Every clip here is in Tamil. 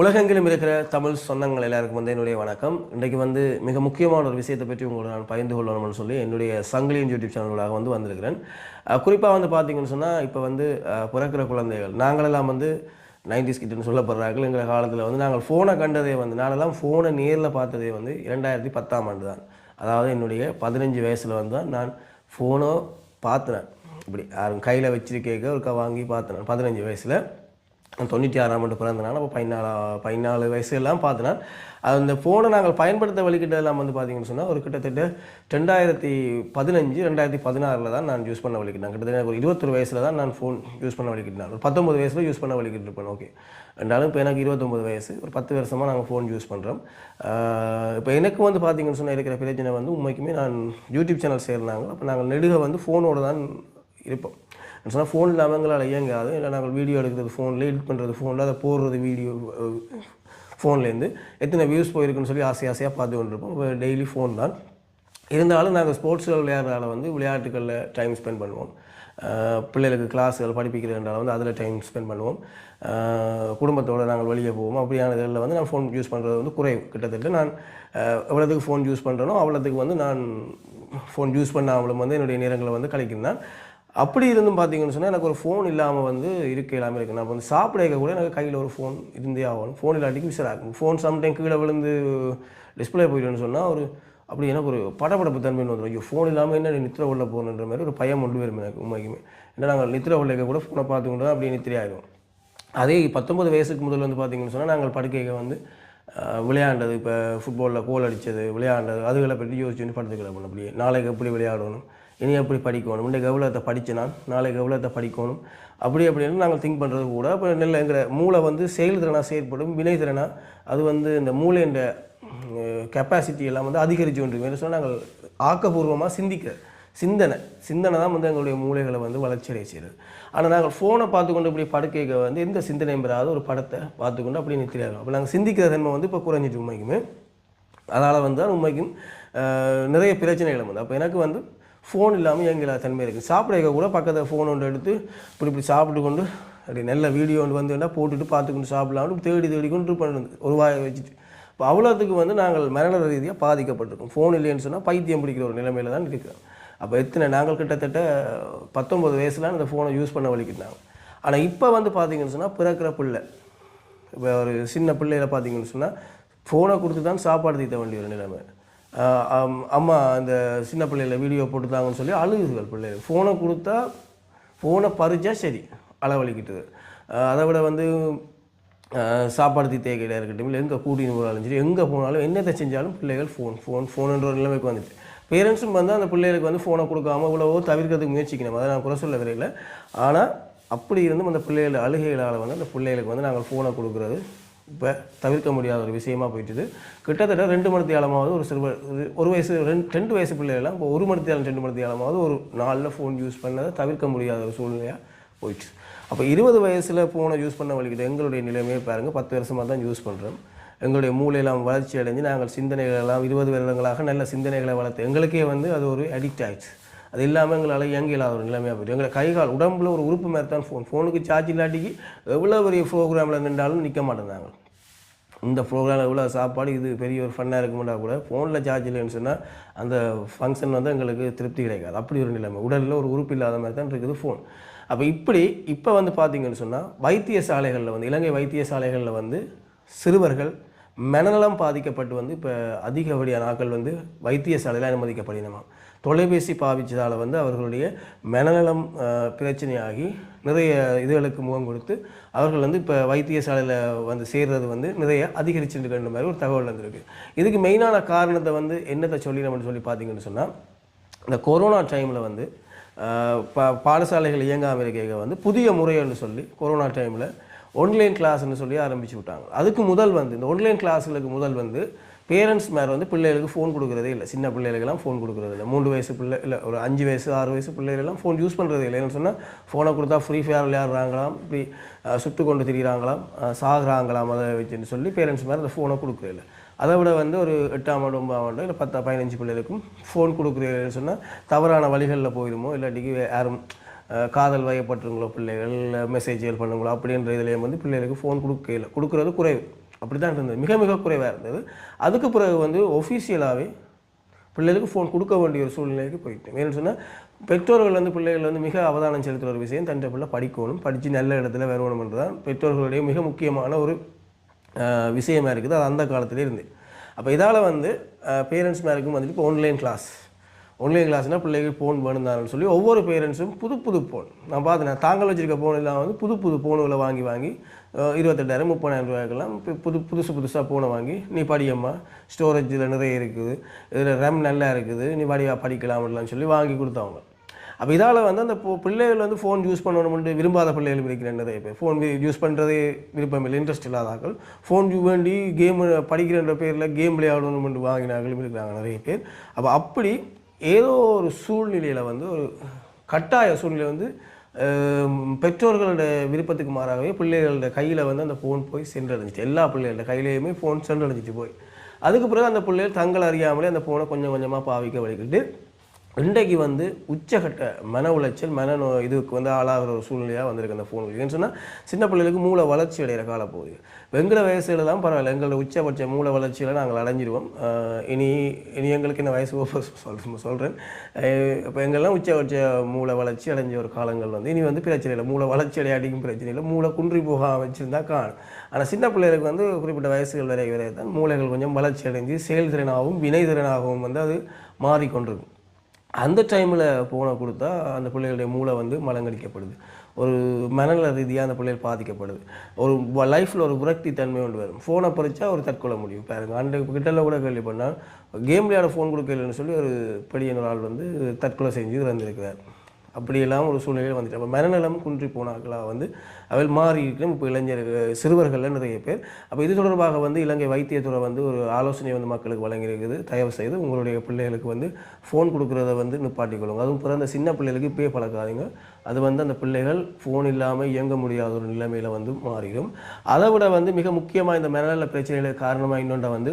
உலகெங்கிலும் இருக்கிற தமிழ் சொந்தங்கள் எல்லாருக்கும் வந்து என்னுடைய வணக்கம். இன்றைக்கு வந்து மிக முக்கியமான ஒரு விஷயத்தை பற்றி உங்களோட நான் பகிர்ந்து கொள்ளணும்னு சொல்லி என்னுடைய சங்கிலியின் யூடியூப் சேனலாக வந்து வந்திருக்கிறேன். குறிப்பாக வந்து பார்த்தீங்கன்னு சொன்னால் இப்போ வந்து பிறக்கிற குழந்தைகள் நாங்களெல்லாம் வந்து நைன்டிஸ் கிட்டன்னு சொல்லப்படுறார்கள். எங்கள் காலத்தில் வந்து நாங்கள் ஃபோனை கண்டதே வந்து நானெல்லாம் ஃபோனை நேரில் பார்த்ததே வந்து இரண்டாயிரத்தி பத்தாம் ஆண்டு தான். அதாவது என்னுடைய பதினஞ்சு வயசில் வந்து தான் நான் ஃபோனோ பார்த்தேன். இப்படி யாரும் கையில் வச்சிருக்கேக்க ஒருக்கா வாங்கி பார்த்தேன். பதினஞ்சு வயசில். தொண்ணூற்றி ஆறாம் ஆண்டு பிறந்தனால அப்போ பதினாலா பதினாலு வயசு எல்லாம் பார்த்தனா அந்த ஃபோனை நாங்கள் பயன்படுத்த வழிகிட்டதெல்லாம் வந்து பார்த்தீங்கன்னு சொன்னால் ஒரு கிட்டத்தட்ட ரெண்டாயிரத்தி பதினஞ்சு ரெண்டாயிரத்தி பதினாறில் தான் நான் யூஸ் பண்ண வழிக்கிட்டேன் கிட்டத்தட்ட ஒரு இருபத்தொரு வயசில் தான் நான் ஃபோன் யூஸ் பண்ண வழிக்கிட்டேன் ஒரு பத்தொம்பது வயசில் யூஸ் பண்ண வழிக்கிட்டு இருப்பேன் ஓகே ரெண்டாலும் இப்போ எனக்கு இருபத்தொம்பது வயசு. ஒரு பத்து வருஷமாக நாங்கள் ஃபோன் யூஸ் பண்ணுறோம் இப்போ எனக்கு வந்து பார்த்தீங்கன்னு சொன்னால் இருக்கிற பிரச்சனை வந்து உண்மைக்குமே நான் யூடியூப் சேனல் சேர்ந்தாங்க அப்போ நாங்கள் நெடுக வந்து ஃபோனோட தான் இருப்போம். சொன்னால் ஃபோன் இல்லாமல் எங்களால் இயங்காது. இல்லை நாங்கள் வீடியோ எடுக்கிறது ஃபோனில் எடிட் பண்ணுறது ஃபோனில் அதை போடுறது வீடியோ ஃபோன்லேருந்து எத்தனை வியூஸ் போயிருக்குன்னு சொல்லி ஆசை ஆசையாக பார்த்து கொண்டிருப்போம். டெய்லி ஃபோன் தான். இருந்தாலும் நாங்கள் ஸ்போர்ட்ஸில் விளையாடுறதால வந்து விளையாட்டுகளில் டைம் ஸ்பெண்ட் பண்ணுவோம். பிள்ளைகளுக்கு கிளாஸுகள் படிப்பிக்கிறதுனால வந்து அதில் டைம் ஸ்பெண்ட் பண்ணுவோம். குடும்பத்தோடு நாங்கள் வெளியே போவோம். அப்படியான இதில் வந்து நான் ஃபோன் யூஸ் பண்ணுறது வந்து குறைவு. கிட்டத்தட்ட நான் எவ்வளோத்துக்கு ஃபோன் யூஸ் பண்ணுறேனோ அவ்வளோத்துக்கு வந்து நான் ஃபோன் யூஸ் பண்ணாமலும் வந்து என்னுடைய நேரங்களை வந்து கழிக்கிறேன் அப்படி இருந்தும் பார்த்தீங்கன்னு சொன்னால் எனக்கு ஒரு ஃபோன் இல்லாமல் வந்து இருக்க இல்லாமல் இருக்கு. நான் வந்து சாப்பிட கூட எனக்கு கையில் ஒரு ஃபோன் இருந்தே ஆகணும். ஃபோன் இல்லாட்டிக்கு ஆகும். ஃபோன் சம்டைம் கீழே விழுந்து டிஸ்பிளே போயிடுன்னு சொன்னால் ஒரு அப்படி எனக்கு ஒரு படப்படப்பு தன்மைன்னு வந்துடும் ஐயோ ஃபோன் இல்லாமல் என்ன நித்திர உள்ள போகணுன்ற மாதிரி ஒரு பயம் கொண்டு வரும் எனக்கு உண்மைக்குமே. ஏன்னா நாங்கள் நித்திர உள்ள கூட ஃபோனை பார்த்துக்கிட்டு தான் அப்படியே நித்திரை ஆகிடும் அதே பத்தொம்பது வயசுக்கு முதல்ல வந்து பார்த்தீங்கன்னு சொன்னால் நாங்கள் படுக்கைக்கு வந்து விளையாண்டது. இப்போ ஃபுட்பாலில் கோல் அடித்தது விளையாண்டது அதுகளை பற்றி யோசிச்சு படுத்துக்கலாம் அப்படியே நாளைக்கு எப்படி விளையாடணும்? இனி எப்படி படிக்கணும்? இன்றைக்கு எவ்வளோத்தை படித்தேன் நான். நாளைக்கு எவ்வளோத்தை படிக்கணும். அப்படி அப்படின்னு நாங்கள் திங்க் பண்ணுறது கூட. இப்போ நெல்ல எங்கிற மூளை வந்து செயல்திறனாக செயற்படும் வினைத்திறனாக அது வந்து இந்த மூளைன்ற கெப்பாசிட்டி எல்லாம் வந்து அதிகரித்து கொண்டிருக்கு சொன்னால் நாங்கள் ஆக்கப்பூர்வமாக சிந்திக்க சிந்தனை. சிந்தனை தான் வந்து எங்களுடைய மூளைகளை வந்து வளர்ச்சியடைய செய்கிறது ஆனால் நாங்கள் ஃபோனை பார்த்துக்கொண்டு இப்படி படுக்கைக்கு வந்து எந்த சிந்தனையும் பெறாத ஒரு படத்தை பார்த்துக்கொண்டு அப்படி நிறுத்திடுறோம் அப்போ நாங்கள் சிந்திக்கிற தன்மை வந்து இப்போ குறைஞ்சிட்டு உண்மைக்குமே. அதனால் வந்து உண்மைக்கும் நிறைய பிரச்சனைகள் வந்து. அப்போ எனக்கு வந்து ஃபோன் இல்லாமல் எங்களை தன்மை இருக்குது சாப்பிட கூட பக்கத்தில் ஃபோன் ஒன்று எடுத்து இப்படி இப்படி சாப்பிட்டு கொண்டு அப்படி நல்ல வீடியோ ஒன்று வந்து போட்டுட்டு பார்த்துக்கொண்டு சாப்பிடலாம்னு தேடி தேடி கொண்டு பண்ணுறது ஒரு வாயை வச்சுட்டு. இப்போ அவ்வளோத்துக்கு வந்து நாங்கள் மரண ரீதியாக பாதிக்கப்பட்டிருக்கோம். ஃபோன் இல்லைன்னு சொன்னால் பைத்தியம் பிடிக்கிற ஒரு நிலைமையில் தான் இருக்கிறோம். அப்போ எத்தனை நாங்கள் கிட்டத்தட்ட பத்தொம்பது வயசில் அந்த ஃபோனை யூஸ் பண்ண வலிக்கிட்டாங்க. ஆனால் இப்போ வந்து பார்த்தீங்கன்னு சொன்னால் பிறக்கிற பிள்ளை இப்போ ஒரு சின்ன பிள்ளையில பார்த்தீங்கன்னு சொன்னால் ஃபோனை கொடுத்து தான் சாப்பாடு தீட்ட வேண்டிய ஒரு நிலைமை. அம்மா அந்த சின்ன பிள்ளையில் வீடியோ போட்டுத்தாங்கன்னு சொல்லி அழுகுதுகள் பிள்ளைகள் ஃபோனை கொடுத்தா ஃபோனை பறிச்சா சரி அளவழிக்கிட்டது அதை விட வந்து சாப்பாடு தீத்தையில் இருக்கட்டும் இல்லை எங்கே கூட்டின்னு போனாலும் சரி எங்கே போனாலும் என்னத்தை செஞ்சாலும் பிள்ளைகள் ஃபோன் ஃபோன் ஃபோனுன்ற ஒரு நிலைமைக்கு வந்துச்சு பேரண்ட்ஸும் வந்து அந்த பிள்ளைகளுக்கு வந்து ஃபோனை கொடுக்காம இவ்வளவோ தவிர்க்கிறதுக்கு முயற்சிக்கணும். அதை நான் குறை சொல்ல வரையில் ஆனால் அப்படி இருந்தும் அந்த பிள்ளைகள் அழுகைகளால் வந்து அந்த பிள்ளைகளுக்கு வந்து நாங்கள் ஃபோனை கொடுக்குறது இப்போ தவிர்க்க முடியாத ஒரு விஷயமா போயிட்டுது. கிட்டத்தட்ட ரெண்டு மணி தேலமாவது ஒரு சிறுவர் ஒரு- வயசு ரெண்டு ரெண்டு வயசு பிள்ளைகள்லாம் இப்போ ஒரு மணி தேலம் ரெண்டு மணி தேலமாவது ஒரு நாளில் ஃபோன் யூஸ் பண்ணதை தவிர்க்க முடியாத ஒரு சூழ்நிலையாக போயிடுச்சு. அப்போ இருபது வயசில் ஃபோனை யூஸ் பண்ண வலிக்கிட்டு எங்களுடைய நிலைமையை பாருங்கள் பத்து வருஷமாக தான் யூஸ் பண்ணுறோம் எங்களுடைய மூளையெல்லாம் வளர்ச்சி அடைஞ்சு நாங்கள் சிந்தனைகளெல்லாம் இருபது வருடங்களாக நல்ல சிந்தனைகளை வளர்த்து எங்களுக்கே வந்து அது ஒரு அடிக்ட் ஆகிடுச்சு அது இல்லாமல் எங்களால் இயங்க இல்லாத ஒரு நிலைமையாக போயிடும் எங்களை கை கால் உடம்புல ஒரு உறுப்பு மாதிரி தான் ஃபோன் ஃபோனுக்கு சார்ஜ் இல்லாட்டிக்கு எவ்வளோ பெரிய ப்ரோக்ராமில் நின்றாலும் நிற்க மாட்டேங்கிறாங்க இந்த ப்ரோக்ராம் எவ்வளோ சாப்பாடு இது பெரிய ஒரு ஃபன்னாக இருக்குமெண்டா கூட ஃபோனில் சார்ஜ் இல்லைன்னு சொன்னால் அந்த ஃபங்க்ஷன் வந்து எங்களுக்கு திருப்தி கிடைக்காது. அப்படி ஒரு நிலைமை. உடலில் ஒரு உறுப்பு இல்லாத மாதிரி தான் இருக்குது ஃபோன் அப்போ இப்படி இப்போ வந்து பார்த்தீங்கன்னு சொன்னால் வைத்தியசாலைகளில் வந்து இலங்கை வைத்தியசாலைகளில் வந்து சிறுவர்கள் மனநலம் பாதிக்கப்பட்டு வந்து இப்போ அதிகப்படியான ஆக்கள் வந்து வைத்தியசாலையில் அனுமதிக்கப்படுகிறோமா தொலைபேசி பாவிச்சதால் வந்து அவர்களுடைய மனநலம் பிரச்சனையாகி நிறைய இதுகளுக்கு முகம் கொடுத்து அவர்கள் வந்து இப்போ வைத்தியசாலையில் வந்து சேர்றது வந்து நிறைய அதிகரிச்சுருக்கின்ற மாதிரி ஒரு தகவல் வந்திருக்கு. இதுக்கு மெயினான காரணத்தை வந்து என்னத்தை சொல்லி நம்ம சொல்லி பார்த்தீங்கன்னு சொன்னால் இந்த கொரோனா டைமில் வந்து பா பாடசாலைகள் இயங்காமல் இருக்க வந்து புதிய முறைன்னு சொல்லி கொரோனா டைமில் ஆன்லைன் கிளாஸ்னு சொல்லி ஆரம்பிச்சு விட்டாங்க. அதுக்கு முதல் வந்து இந்த ஆன்லைன் கிளாஸுகளுக்கு முதல் வந்து பேரண்ட்ஸ் மேலே வந்து பிள்ளைகளுக்கு ஃபோன் கொடுக்குறதே இல்லை. சின்ன பிள்ளைகளுக்கெல்லாம் ஃபோன் கொடுக்குறது இல்லை. மூன்று வயசு பிள்ளை இல்லை ஒரு அஞ்சு வயசு ஆறு வயசு பிள்ளைகளெல்லாம் ஃபோன் யூஸ் பண்ணுறது இல்லை. ஏன்னு சொன்னால் ஃபோனை கொடுத்தா ஃப்ரீ ஃபயர் விளையாடுறாங்களாம் இப்படி சுட்டு கொண்டு திரிகிறாங்களாம் சாகுறாங்களாம் அதை வச்சுன்னு சொல்லி பேரண்ட்ஸ் மேலே அந்த ஃபோனை கொடுக்குறது இல்லை. அதை விட வந்து ஒரு எட்டாம் ஆண்டு ஒன்பதாம் ஆண்டு இல்லை பத்தா பதினஞ்சு பிள்ளைகளுக்கும் ஃபோன் கொடுக்குறீங்கன்னு சொன்னால் தவறான வழிகளில் போயிடுமோ இல்லாட்டிக்கு யாரும் காதல் வயப்பட்டுருங்களோ பிள்ளைகள் மெசேஜ்கள் பண்ணுங்களோ அப்படின்ற இதுலேயும் வந்து பிள்ளைகளுக்கு ஃபோன் கொடுக்கல. கொடுக்குறது குறைவு. அப்படி தான் இருந்தது. மிக மிக குறைவாக இருந்தது. அதுக்கு பிறகு வந்து ஒஃபீஷியலாகவே பிள்ளைகளுக்கு ஃபோன் கொடுக்க வேண்டிய ஒரு சூழ்நிலைக்கு போயிட்டு ஏன்னு சொன்னால் பெற்றோர்கள் வந்து பிள்ளைகள் வந்து மிக அவதானம் செலுத்துகிற ஒரு விஷயம் தன் பிள்ளை படிக்கணும் படித்து நல்ல இடத்துல வருவணும்ன்றது தான் பெற்றோர்களுடைய மிக முக்கியமான ஒரு விஷயமாக விஷயமா இருக்குது. அது அந்த காலத்திலே இருந்து அப்போ இதால் வந்து பேரண்ட்ஸ் மேருக்கும் வந்துட்டு இப்போ ஆன்லைன் கிளாஸ் ஒன்லைன் கிளாஸ்னால் பிள்ளைகள் ஃபோன் வேணுந்தாங்கன்னு சொல்லி ஒவ்வொரு பேரண்ட்ஸும் புது புது ஃபோன் நான் பார்த்தேன் தாங்கள் வச்சுருக்க ஃபோன் எல்லாம் வந்து புது புது ஃபோனுகளை வாங்கி வாங்கி இருபத்தெட்டாயிரம் முப்பதாயிரம் ரூபாய்க்கெல்லாம் இப்போ புது புதுசு புதுசாக ஃபோனை வாங்கி நீ படியம்மா ஸ்டோரேஜில் நிறைய இருக்குது இதில் ரேம் நல்லா இருக்குது நீ படியா படிக்கலாம்லாம் சொல்லி வாங்கி கொடுத்தவங்க. அப்போ இதால் வந்து அந்த பிள்ளைகள் வந்து ஃபோன் யூஸ் பண்ணணும்னு விரும்பாத பிள்ளைகள் இருக்கிற நிறைய பேர். ஃபோன் யூஸ் பண்ணுறதே விருப்பம் இல்லை இன்ட்ரெஸ்ட் இல்லாதாக்கள். ஃபோன் வேண்டி கேம் படிக்கிறன்ற பேரில் கேம் விளையாடணும்னு வாங்கினார்களும் இருக்கிறாங்க நிறைய பேர். அப்போ அப்படி ஏதோ ஒரு சூழ்நிலையில் வந்து ஒரு கட்டாய சூழ்நிலை வந்து பெற்றோர்களோட விருப்பத்துக்கு மாறாகவே பிள்ளைகளோட கையில் வந்து அந்த ஃபோன் போய் சென்றடைஞ்சிச்சு. எல்லா பிள்ளைகளோட கையிலையுமே ஃபோன் சென்றடைஞ்சிட்டு போய். அதுக்கு பிறகு அந்த பிள்ளைகள் தங்கள் அறியாமலே அந்த ஃபோனை கொஞ்சம் கொஞ்சமாக பாவிக்க வழிக்கிட்டு இன்றைக்கு வந்து உச்சகட்ட மன உளைச்சல் மன நோ இதுக்கு வந்து ஆளாகிற ஒரு சூழ்நிலையாக வந்திருக்கு அந்த ஃபோன் ஏன்னு சொன்னால் சின்ன பிள்ளைகளுக்கு மூளை வளர்ச்சி அடைகிற காலப்போகுது எங்களோட வயசுல தான் பரவாயில்ல. எங்களோட உச்சபட்ச மூளை வளர்ச்சியில் நாங்கள் அடைஞ்சிருவோம். இனி இனி எங்களுக்கு என்ன வயசு சொல் சொல்கிறேன் இப்போ எங்கெல்லாம் உச்சபட்ச மூளை வளர்ச்சி அடைஞ்ச ஒரு காலங்கள் வந்து இனி வந்து பிரச்சனை இல்லை. மூளை வளர்ச்சி அடையாட்டிக்கும் பிரச்சனை இல்லை. மூளை குன்றி போக வச்சுருந்தா காணும். ஆனால் சின்ன பிள்ளைகளுக்கு வந்து குறிப்பிட்ட வயசுகள் வரை வரை தான் மூளைகள் கொஞ்சம் வளர்ச்சி அடைஞ்சு செயல்திறனாகவும் வினைத்திறனாகவும் வந்து அது மாறிக்கொண்டிருக்கும். அந்த டைமில் ஃபோனை கொடுத்தா அந்த பிள்ளைகளுடைய மூளை வந்து மலங்கடிக்கப்படுது. ஒரு மனநல ரீதியாக அந்த பிள்ளைகள் பாதிக்கப்படுது. ஒரு லைஃப்பில் ஒரு விரக்தி தன்மை ஒன்று வரும். ஃபோனை பறிச்சா ஒரு தற்கொலை முடியும். பாருங்க அந்த கிட்டல கூட கேள்வி பண்ணால் கேம் விளையாட ஃபோன் கொடுக்கலன்னு சொல்லி ஒரு பெரிய ஒரு ஆள் வந்து தற்கொலை செஞ்சு இறந்துருக்கிறார். அப்படியெல்லாம் ஒரு சூழ்நிலையில் வந்துட்டு அப்போ மனநலம் குன்றி போனாக்களாக வந்து அவள் மாறி இருக்கிறோம் இப்போ இளைஞர் சிறுவர்களில் நிறைய பேர். அப்போ இது தொடர்பாக வந்து இலங்கை வைத்தியத்துறை வந்து ஒரு ஆலோசனை வந்து மக்களுக்கு வழங்கியிருக்குது தயவு செய்து உங்களுடைய பிள்ளைகளுக்கு வந்து ஃபோன் கொடுக்குறத வந்து நிப்பாட்டிக்கொள்ளுங்க. அதுவும் பிறந்த சின்ன பிள்ளைகளுக்கு இப்பயே பழக்காதீங்க. அது வந்து அந்த பிள்ளைகள் ஃபோன் இல்லாமல் இயங்க முடியாத ஒரு நிலைமையில் வந்து மாறிடும். அதை விட வந்து மிக முக்கியமாக இந்த மனநல பிரச்சனைகளுக்கு காரணமாக இன்னொன்றை வந்து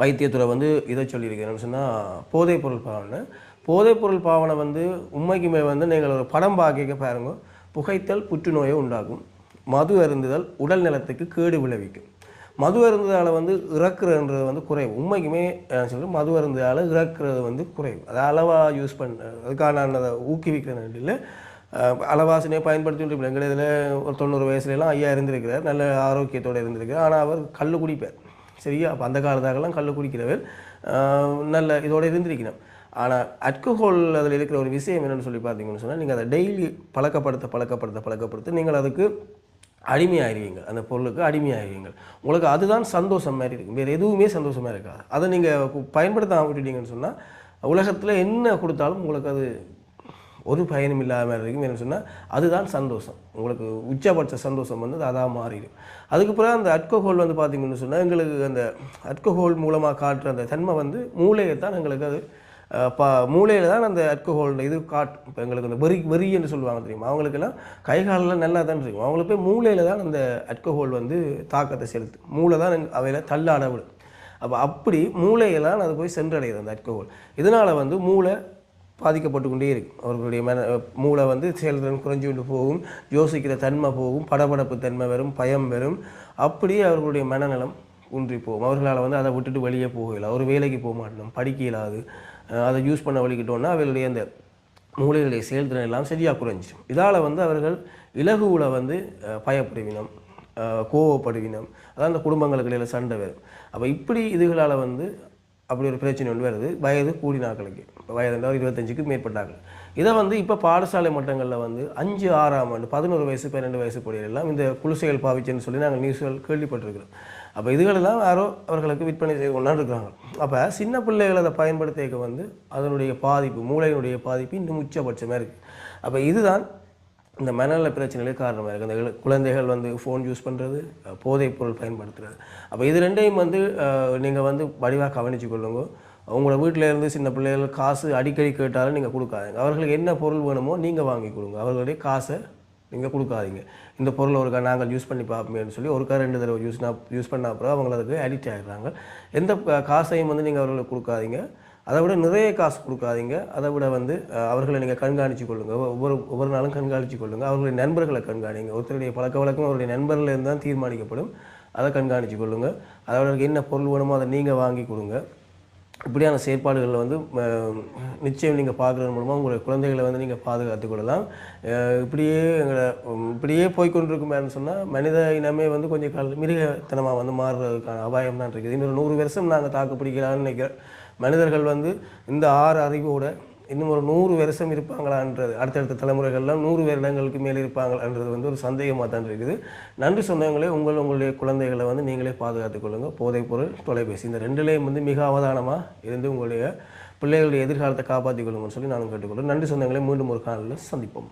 வைத்தியத்துறை வந்து இதை சொல்லியிருக்கிறேன்னு சொன்னால் போதைப் பொருள் பாவனை போதைப்பொருள் பாவனை வந்து உண்மைக்குமே வந்து நீங்கள் ஒரு படம் பார்க்க பாருங்க. புகைத்தல் புற்றுநோயை உண்டாகும் மது அருந்துதல் உடல் நலத்துக்கு கேடு விளைவிக்கும். மது அருந்ததால் வந்து இறக்குறதுன்றது வந்து குறைவு. உண்மைக்குமே சொல்லி மது அருந்ததால் இறக்குறது வந்து குறைவு. அதை அளவாக யூஸ் பண்ண அதுக்கான அதை ஊக்குவிக்கிறேன் இல்லை அளவாசனையை பயன்படுத்தி எங்கள் இதில் ஒரு தொண்ணூறு வயசுலலாம் ஐயா இருந்திருக்கிறார். நல்ல ஆரோக்கியத்தோடு இருந்திருக்கிறார். ஆனால் அவர் கல் குடிப்பார். சரியா? அப்போ அந்த காலத்தாகலாம் கல் குடிக்கிறவர் நல்ல இதோடு இருந்திருக்கணும். ஆனால் அல்கஹால் அதில் இருக்கிற ஒரு விஷயம் என்னென்னு சொல்லி பார்த்தீங்கன்னு சொன்னால் நீங்கள் அதை டெய்லி பழக்கப்படுத்த பழக்கப்படுத்த பழக்கப்படுத்த நீங்கள் அதுக்கு அடிமையாயிருவீங்க. அந்த பொருளுக்கு அடிமையாயிருவீங்க. உங்களுக்கு அதுதான் சந்தோஷம் மாதிரி இருக்கும் வேறு எதுவுமே சந்தோஷமாக இருக்காது. அதை நீங்கள் பயன்படுத்த விட்டுட்டீங்கன்னு சொன்னால் உலகத்தில் என்ன கொடுத்தாலும் உங்களுக்கு அது ஒரு பயனும் இல்லாமல் இருக்கும். என்ன சொன்னால் அதுதான் சந்தோஷம். உங்களுக்கு உச்சபட்ச சந்தோஷம் வந்து அதாக மாறிடும். அதுக்கு பிறகு அந்த அட்கோஹோல் வந்து பார்த்தீங்கன்னு சொன்னால் எங்களுக்கு அந்த அட்கோஹோல் மூலமாக காட்டுற அந்த தன்மை வந்து மூளையை தான் எங்களுக்கு அது ப மூளையில் தான் அந்த அல்கஹால் இது காட்டும் இப்போ எங்களுக்கு அந்த வெறி வெறி என்று சொல்லுவாங்க தெரியுமா? அவங்களுக்கெல்லாம் கை காலெல்லாம் நல்லா தான் இருக்கும் அவங்களுக்கு போய் மூளையில் தான் அந்த அல்கஹால் வந்து தாக்கத்தை செலுத்தும் மூளை தான் அவையில் தள்ளாட விடும். அப்போ அப்படி மூளையெல்லாம் அது போய் சென்றடையுது அந்த அல்கஹால் இதனால் வந்து மூளை பாதிக்கப்பட்டு கொண்டே இருக்கும் அவர்களுடைய மன மூளை வந்து செயல்திறன் குறைஞ்சு கொண்டு போகும். யோசிக்கிற தன்மை போகும். படபடப்பு தன்மை வரும். பயம் வரும். அப்படியே அவர்களுடைய மனநலம் ஊன்றி போகும். அவர்களால் வந்து அதை விட்டுட்டு வெளியே போகல ஒரு வேலைக்கு போக மாட்டோம். படிக்க இயலாது. அதை யூஸ் பண்ண வழிகிட்டோன்னா அவர்களுடைய அந்த மூளைகளுடைய செயல்திறன் எல்லாம் சரியாக குறைஞ்சிடும் இதால் வந்து அவர்கள் இலகுவில் வந்து பயப்படுவினம் கோவப்படுவினம். அதான் அந்த குடும்பங்களுக்கு இடையில் சண்டை வரும். அப்போ இப்படி இதுகளால் வந்து அப்படி ஒரு பிரச்சனை ஒன்று வருது. வயது கூடினாக்களுக்கு இப்போ வயது இருபத்தஞ்சுக்கு மேற்பட்டார்கள். இதை வந்து இப்போ பாடசாலை மட்டங்களில் வந்து அஞ்சு ஆறாம் ஆண்டு பதினோரு வயசு பன்னெண்டு வயசு கூடிய எல்லாம் இந்த குழுசைகள் பாவிச்சுன்னு சொல்லி நாங்கள் நியூஸ்கள் கேள்விப்பட்டிருக்கிறோம். அப்போ இதுகளெல்லாம் யாரோ அவர்களுக்கு விற்பனை செய்து கொண்டாந்து இருக்கிறாங்க அப்போ சின்ன பிள்ளைகள் அதை பயன்படுத்திக்க வந்து அதனுடைய பாதிப்பு மூளையினுடைய பாதிப்பு இன்னும் உச்சபட்சமாக இருக்குது அப்போ இதுதான் இந்த மனநல பிரச்சனைகளுக்கு காரணமாக இருக்குது அந்த குழந்தைகள் வந்து ஃபோன் யூஸ் பண்ணுறது போதைப் பொருள் பயன்படுத்துறது. அப்போ இது ரெண்டையும் வந்து நீங்கள் வந்து வடிவாக கவனித்து கொள்ளுங்க. உங்களோட வீட்டில் இருந்து சின்ன பிள்ளைகள் காசு அடிக்கடி கேட்டாலும் நீங்கள் கொடுக்காதீங்க. அவர்களுக்கு என்ன பொருள் வேணுமோ நீங்கள் வாங்கி கொடுங்க. அவர்களுடைய காசை நீங்கள் கொடுக்காதீங்க. இந்த பொருளை ஒருக்கா நாங்கள் யூஸ் பண்ணி பார்ப்போமேன்னு சொல்லி ஒருக்கா ரெண்டு தடவை யூஸ் யூஸ் பண்ண அப்புறம் அவங்க அதுக்கு அடிக்ட் ஆகிடுறாங்க எந்த காசையும் வந்து நீங்கள் அவர்களுக்கு கொடுக்காதீங்க. அதை விட நிறைய காசு கொடுக்காதீங்க. அதை விட வந்து அவர்களை நீங்கள் கண்காணித்து கொள்ளுங்க. ஒவ்வொரு ஒவ்வொரு நாளும் கண்காணித்து கொள்ளுங்கள் அவர்களுடைய நண்பர்களை கண்காணிங்க. ஒருத்தருடைய பழக்க வழக்கம் அவருடைய நண்பர்களேருந்து தான் தீர்மானிக்கப்படும். அதை கண்காணித்து கொள்ளுங்கள் அதோட என்ன பொருள் வேணுமோ அதை நீங்கள் வாங்கி கொடுங்க. இப்படியான செயற்பாடுகளில் வந்து நிச்சயம் நீங்கள் பார்க்குறது மூலமாக உங்களுடைய குழந்தைகளை வந்து நீங்கள் பாதுகாத்துக் கொள்ளலாம். இப்படியே எங்களை இப்படியே போய்கொண்டிருக்குமேனு சொன்னால் மனித இனமே வந்து கொஞ்சம் கால மிருகத்தனமாக வந்து மாறுறதுக்கான அபாயம் தான் இருக்குது. இன்னொரு நூறு வருஷம் நாங்கள் தாக்கு பிடிக்கலாம்னு நினைக்கிறேன் மனிதர்கள் வந்து இந்த ஆறு அறிவோட இன்னும் ஒரு நூறு வருஷம் இருப்பாங்களான்றது அடுத்தடுத்த தலைமுறைகள்லாம் நூறு வருடங்களுக்கு மேலே இருப்பாங்களான்றது வந்து ஒரு சந்தேகமாக தான் இருக்குது. நன்றி சொந்தங்களே உங்கள் உங்களுடைய குழந்தைகளை வந்து நீங்களே பாதுகாத்துக் கொள்ளுங்கள் போதைப் பொருள் தொலைபேசி இந்த ரெண்டுலேயும் வந்து மிக அவதானமாக இருந்து உங்களுடைய பிள்ளைகளுடைய எதிர்காலத்தை காப்பாற்றிக் கொள்ளுங்கன்னு சொல்லி நானும் கேட்டுக்கொள்கிறேன். நன்றி சொந்தங்களே மீண்டும் ஒரு காலையில் சந்திப்போம்.